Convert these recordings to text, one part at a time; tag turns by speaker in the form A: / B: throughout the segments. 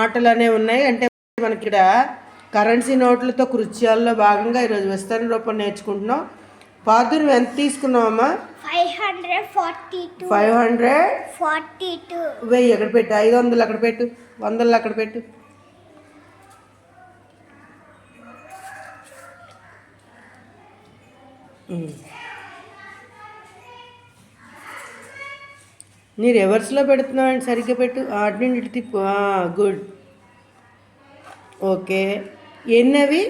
A: ఆటలు అనేవి ఉన్నాయి. అంటే మనకి ఇక్కడ కరెన్సీ నోట్లతో కృత్యాల్లో భాగంగా ఈరోజు విస్తరణ రూపం నేర్చుకుంటున్నాం. పాదు నువ్వు ఎంత తీసుకున్నావమ్మా?
B: Five hundred forty two.
A: Five hundred?
B: Forty two.
A: వెయ్యి అక్కడ పెట్టు? ఐదు వందలు అక్కడ పెట్టు. వందలు అక్కడ పెట్టు. ఉమ్. నీ రివర్స్లో పెడుతున్నావు సరిగ్గా పెట్టు. అటు నుండి ఇటు తిప్పు గుడ్. ఓకే. ఎన్ని అవి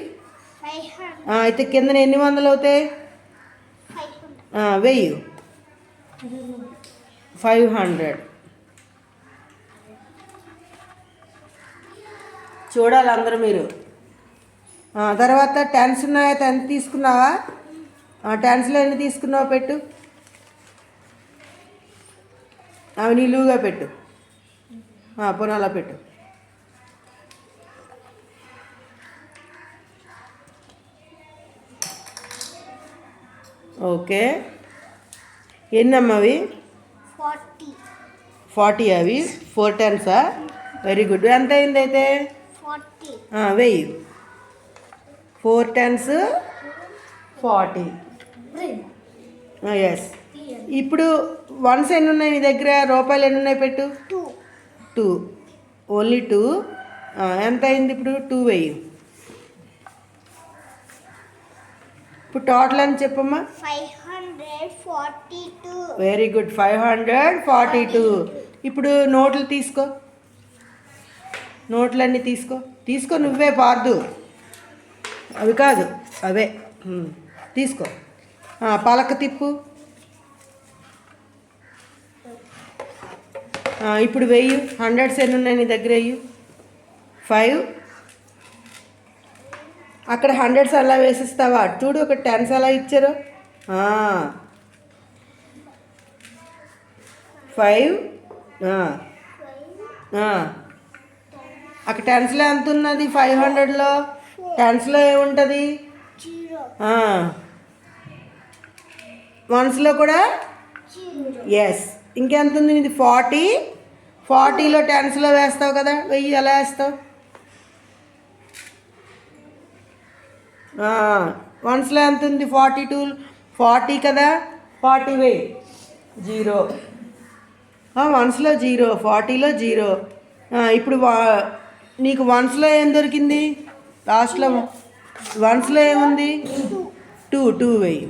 A: అయితే కిందన ఎన్ని వందలు అవుతాయి? వెయ్యి. Five hundred. చూడాలి అందరూ మీరు. తర్వాత టెన్స్ ఉన్నాయా? టెన్ తీసుకున్నావా? టెన్స్లో ఎన్ని తీసుకున్నావా పెట్టు. అవి నిలువుగా పెట్టు ఆ, పోనీ అలా పెట్టు ఓకే ఎన్నమ్మా అవి
B: ఫార్టీ
A: ఫార్టీ అవి ఫోర్ టెన్సా వెరీ గుడ్ ఎంత అయింది అయితే
B: ఫార్టీ
A: ఆ, వెయ్యి ఫోర్ టెన్స్ ఫార్టీ ఎస్ ఇప్పుడు వన్స్ ఎన్ని ఉన్నాయి నీ దగ్గర? రూపాయలు ఎన్ని ఉన్నాయి పెట్టు?
B: టూ.
A: టూ. Only two. ఎంత అయింది ఇప్పుడు? టూ వెయ్యి. ఇప్పుడు టోటల్ అని చెప్పమ్మా?
B: Five hundred forty two.
A: Very good. Five hundred forty two. ఇప్పుడు నోట్లు తీసుకో. నోట్లన్నీ తీసుకో. తీసుకో నువ్వే పార్దు. అవి కాదు అవే. తీసుకో. పలక తిప్పు. ఇప్పుడు వెయ్యి హండ్రెడ్స్ ఎన్ని ఉన్నాయి నీ దగ్గర వెయ్యి ఫైవ్. అక్కడ హండ్రెడ్స్ అలా వేసిస్తావా? చూడు ఒక టెన్స్ అలా ఇచ్చారు. ఫైవ్. అక్కడ టెన్స్లో ఎంత ఉన్నది? ఫైవ్ హండ్రెడ్లో. టెన్స్లో ఏముంటుంది. వన్స్లో కూడా? ఎస్ ఇంకెంత ఉంది ఇది ఫార్టీ? ఫార్టీలో టెన్స్లో వేస్తావు కదా వెయ్యి ఎలా వేస్తావు? వన్స్లో ఎంత ఉంది ఫార్టీ టూ ఫార్టీ కదా? ఫార్టీ వెయ్యి. జీరో. వన్స్లో జీరో ఫార్టీలో జీరో. ఇప్పుడు వా నీకు వన్స్లో ఏం దొరికింది? లాస్ట్లో వన్స్లో ఏముంది? టూ టూ వెయ్యి.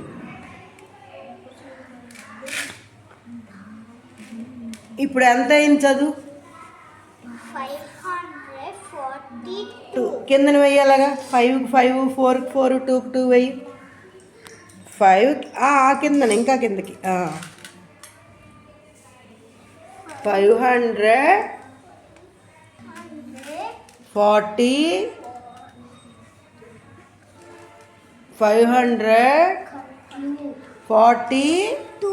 A: ఇప్పుడు ఎంత అయింది చదువు? Two
B: two.
A: కిందన వెయ్యాలగా ఫైవ్ ఫైవ్ ఫోర్ ఫోర్ టూకి టూ వెయ్యి. ఫైవ్ ఆ కిందన ఇంకా కిందకి five hundred forty five hundred
B: two.
A: Forty two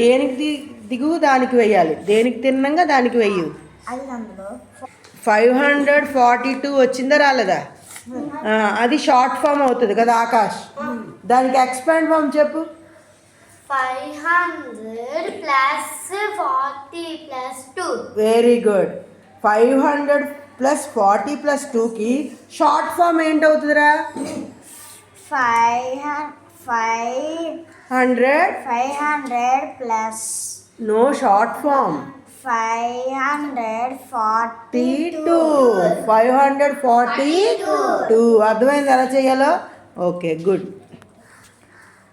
A: దేనికి దిగువ దానికి వెయ్యాలి. దేనికి తిన్నంగా దానికి వెయ్యి. ఫైవ్ హండ్రెడ్ ఫార్టీ టూ వచ్చిందా రాలేదా? అది షార్ట్ ఫామ్ అవుతుంది కదా ఆకాష్. దానికి ఎక్స్పాండ్ ఫామ్ చెప్పు.
B: Five hundred plus forty plus two.
A: Very good. Five hundred plus forty plus టూకి short form ఏంటవుతుందిరా?
B: Five five
A: hundred.
B: Five hundred plus
A: no short form
B: five hundred
A: forty two five hundred forty two అర్థమైంది ఎలా చేయాలో? Okay good